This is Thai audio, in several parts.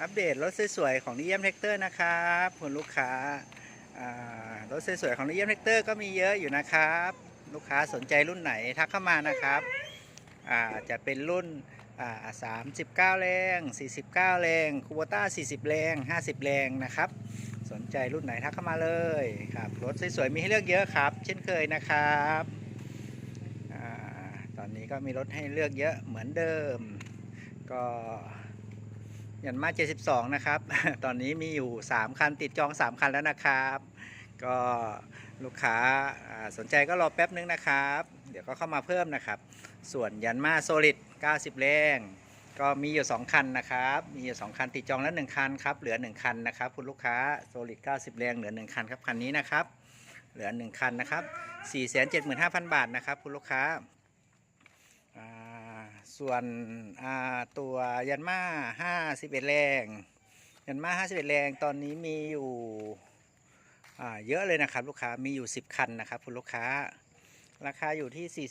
อัปเดตรถสวยๆของนิยมแท็กเตอร์นะครับคุณลูกค้ารถสวยๆของนิยมแท็กเตอร์ก็มีเยอะอยู่นะครับ ลูกค้าสนใจรุ่นไหนทักเข้ามานะครับจะเป็นรุ่นอ่า39แรง49แรงคูโบต้า40แรง50แรงนะครับ สนใจรุ่นไหนทักเข้ามาเลยครับรถสวยๆมีให้เลือกเยอะครับ เช่นเคยนะครับอตอนนี้ก็มีรถให้เลือกเยอะเหมือนเดิม ก็ ยันมา 72 นะครับ ตอนนี้มีอยู่ 3 คันติดจอง 3 คันแล้วนะครับ ก็ลูกค้าสนใจก็รอแป๊บนึงนะครับ เดี๋ยวก็เข้ามาเพิ่มนะครับ ส่วนยันมาโซลิด 90 แรงก็มีอยู่ 2 คันนะครับ มีอยู่ 2 คันติดจองแล้ว 1 คันครับ เหลือ 1 คันนะครับ คุณลูกค้าโซลิด 90 แรงเหลือ 1 คันครับ คันนี้นะครับ เหลือ 1 คันนะครับ 475,000 บาทนะครับ คุณลูกค้า ส่วนตัวยันมา51แรง ยันมา51แรงตอนนี้มีอยู่เยอะเลยนะครับลูกค้ามีอยู่ 10 คันนะครับคุณลูกค้า ราคาอยู่ที่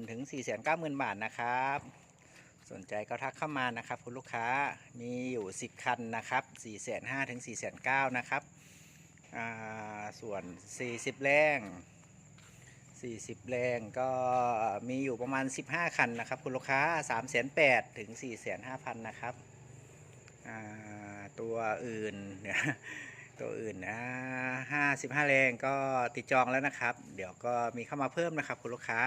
450,000 ถึง 490,000 บาทนะครับ สนใจก็ทักเข้ามานะครับคุณลูกค้ามีอยู่ 10 คันนะครับ 4 5 0 0 0ถึง 4 9 0 0 0 นะครับส่วน 40 แรง 40 แรงก็มีอยู่ประมาณ 15 คันนะครับ คุณลูกค้า 3 8 0 0 0ถึง 4 5 0 0 0 นะครับตัวอื่นตัวอื่นนะ55 แรงก็ติดจองแล้วนะครับ เดี๋ยวก็มีเข้ามาเพิ่มนะครับ คุณลูกค้า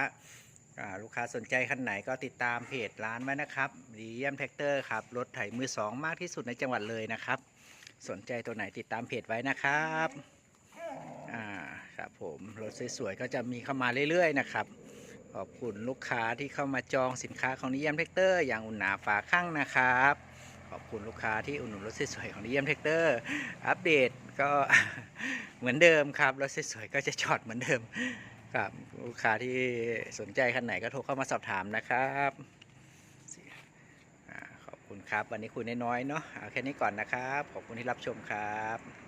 ลูกค้าสนใจคันไหนก็ติดตามเพจร้านไว้นะครับดีเยี่ยมแท็กเตอร์ครับ รถไถมือสองมากที่สุดในจังหวัดเลยนะครับ สนใจตัวไหนติดตามเพจไว้นะครับ ครับผมรถสวยๆก็จะมีเข้ามาเรื่อยๆนะครับ ขอบคุณลูกค้าที่เข้ามาจองสินค้าของนิยมแท็กเตอร์อย่างอุ่นหนาฝาข้างนะครับ ขอบคุณลูกค้าที่อุดหนุนรถสวยๆของนิยมแท็กเตอร์อัปเดตก็เหมือนเดิมครับรถสวยๆก็จะจอดเหมือนเดิมครับลูกค้าที่สนใจคันไหนก็โทรเข้ามาสอบถามนะครับขอบคุณครับ วันนี้คุยน้อยๆเนาะเอาแค่นี้ก่อนนะครับ ขอบคุณที่รับชมครับ